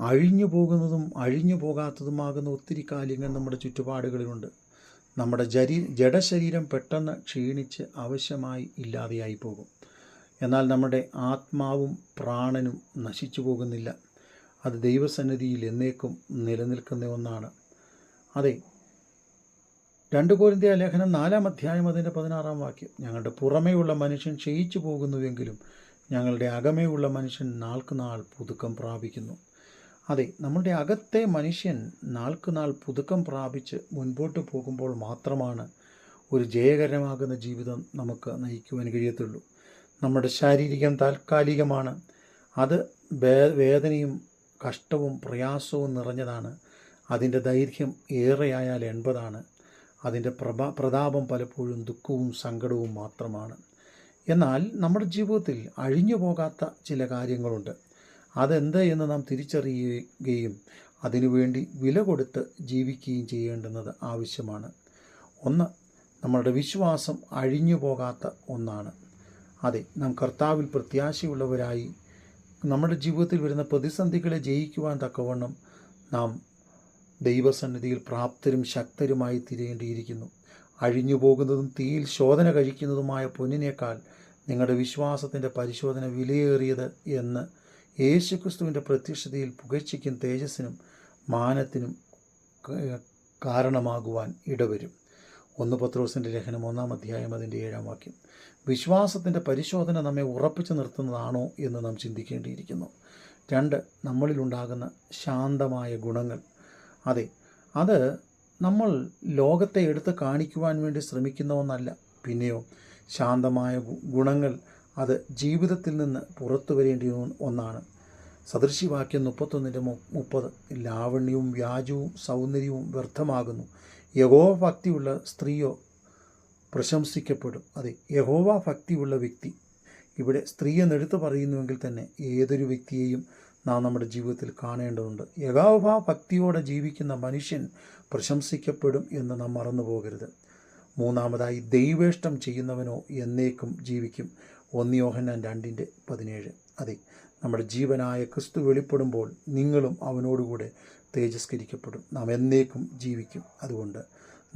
അഴിഞ്ഞു പോകുന്നതും അഴിഞ്ഞു പോകാത്തതുമാകുന്ന ഒത്തിരി കാര്യങ്ങൾ നമ്മുടെ ചുറ്റുപാടുകളിലുണ്ട്. നമ്മുടെ ജരി ജഡശരീരം പെട്ടെന്ന് ക്ഷീണിച്ച് ആവശ്യമായി ഇല്ലാതെയായി പോകും. എന്നാൽ നമ്മുടെ ആത്മാവും പ്രാണനും നശിച്ചു പോകുന്നില്ല. അത് ദൈവസന്നിധിയിൽ എന്നേക്കും നിലനിൽക്കുന്ന ഒന്നാണ്. അതെ രണ്ട് കോരിന്ത്യ ലേഖനം നാലാം അധ്യായം അതിന്റെ പതിനാറാം വാക്യം. ഞങ്ങളുടെ പുറമേയുള്ള മനുഷ്യൻ ക്ഷയിച്ചു പോകുന്നുവെങ്കിലും ഞങ്ങളുടെ അകമേയുള്ള മനുഷ്യൻ നാൾക്ക് നാൾ പുതുക്കം പ്രാപിക്കുന്നു. അതെ നമ്മുടെ അകത്തെ മനുഷ്യൻ നാൾക്ക് നാൾ പുതുക്കം പ്രാപിച്ച് മുൻപോട്ട് പോകുമ്പോൾ മാത്രമാണ് ഒരു ജയകരമാകുന്ന ജീവിതം നമുക്ക് നയിക്കുവാൻ കഴിയത്തുള്ളൂ. നമ്മുടെ ശാരീരികം താൽക്കാലികമാണ്. അത് വേദനയും കഷ്ടവും പ്രയാസവും നിറഞ്ഞതാണ്. അതിന്റെ ദൈർഘ്യം ഏറെയായാൽ എൺപതാണ്. അതിന്റെ പ്രഭാ പ്രതാപം പലപ്പോഴും ദുഃഖവും സങ്കടവും മാത്രമാണ്. എന്നാൽ നമ്മുടെ ജീവിതത്തിൽ അഴിഞ്ഞു പോകാത്ത ചില കാര്യങ്ങളുണ്ട്. അതെന്ത് എന്ന് നാം തിരിച്ചറിയുകയും അതിനുവേണ്ടി വില കൊടുത്ത് ജീവിക്കുകയും ചെയ്യേണ്ടുന്നത് ആവശ്യമാണ്. ഒന്ന് നമ്മളുടെ വിശ്വാസം അഴിഞ്ഞു പോകാത്ത ഒന്നാണ്. അതെ നാം കർത്താവിൽ പ്രത്യാശയുള്ളവരായി നമ്മുടെ ജീവിതത്തിൽ വരുന്ന പ്രതിസന്ധികളെ ജയിക്കുവാൻ തക്കവണ്ണം നാം ദൈവസന്നിധിയിൽ പ്രാപ്തരും ശക്തരുമായി തിരയേണ്ടിയിരിക്കുന്നു. അഴിഞ്ഞു പോകുന്നതും തീയിൽ ശോധന കഴിക്കുന്നതുമായ പൊന്നിനേക്കാൾ നിങ്ങളുടെ വിശ്വാസത്തിന്റെ പരിശോധന വിലയേറിയത് എന്ന് യേശുക്രിസ്തുവിന്റെ പ്രത്യക്ഷതയിൽ പുകഴ്ചയ്ക്കും തേജസ്സിനും മാനത്തിനും കാരണമാകുവാൻ ഇടവരും. ഒന്ന് പത്രോസിന്റെ ലേഖനം ഒന്നാം അധ്യായം അതിന്റെ ഏഴാം വാക്യം. വിശ്വാസത്തിന്റെ പരിശോധന നമ്മെ ഉറപ്പിച്ചു നിർത്തുന്നതാണോ എന്ന് നാം ചിന്തിക്കേണ്ടിയിരിക്കുന്നു. രണ്ട് നമ്മളിലുണ്ടാകുന്ന ശാന്തമായ ഗുണങ്ങൾ. അതെ അത് നമ്മൾ ലോകത്തെ എടുത്ത് കാണിക്കുവാൻ വേണ്ടി ശ്രമിക്കുന്ന ഒന്നല്ല പിന്നെയോ ശാന്തമായ ഗുണങ്ങൾ അത് ജീവിതത്തിൽ നിന്ന് പുറത്തു വരേണ്ടി ഒന്നാണ്. സദൃശിവാക്യം മുപ്പത്തൊന്നിന്റെ മുപ്പത്. ലാവണ്യവും വ്യാജവും സൗന്ദര്യവും വ്യർത്ഥമാകുന്നു. യഹോവ ഭക്തിയുള്ള സ്ത്രീയോ പ്രശംസിക്കപ്പെടും. അതെ യഹോവ ഭക്തിയുള്ള വ്യക്തി. ഇവിടെ സ്ത്രീ എന്നെടുത്ത് പറയുന്നുവെങ്കിൽ തന്നെ ഏതൊരു വ്യക്തിയെയും നാം നമ്മുടെ ജീവിതത്തിൽ കാണേണ്ടതുണ്ട്. യഹോവ ഭക്തിയോടെ ജീവിക്കുന്ന മനുഷ്യൻ പ്രശംസിക്കപ്പെടും എന്ന് നാം മറന്നു പോകരുത് മൂന്നാമതായി ദൈവേഷ്ടം ചെയ്യുന്നവനോ എന്നേക്കും ജീവിക്കും. ഒന്നിയോഹന്നാൻ രണ്ടിന്റെ പതിനേഴ്. അതെ നമ്മുടെ ജീവനായ ക്രിസ്തു വെളിപ്പെടുമ്പോൾ നിങ്ങളും അവനോടുകൂടെ തേജസ്കരിക്കപ്പെടും. നാം എന്നേക്കും ജീവിക്കും. അതുകൊണ്ട്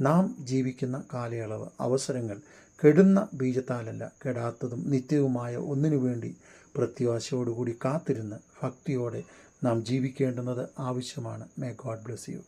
നാം ജീവിക്കുന്ന കാലയളവ് അവസരങ്ങൾ കെടുന്ന ബീജത്താലല്ല കെടാത്തതും നിത്യവുമായ ഒന്നിനു വേണ്ടി പ്രത്യാശയോടുകൂടി കാത്തിരുന്ന് ഭക്തിയോടെ നാം ജീവിക്കേണ്ടുന്നത് ആവശ്യമാണ്. May God bless you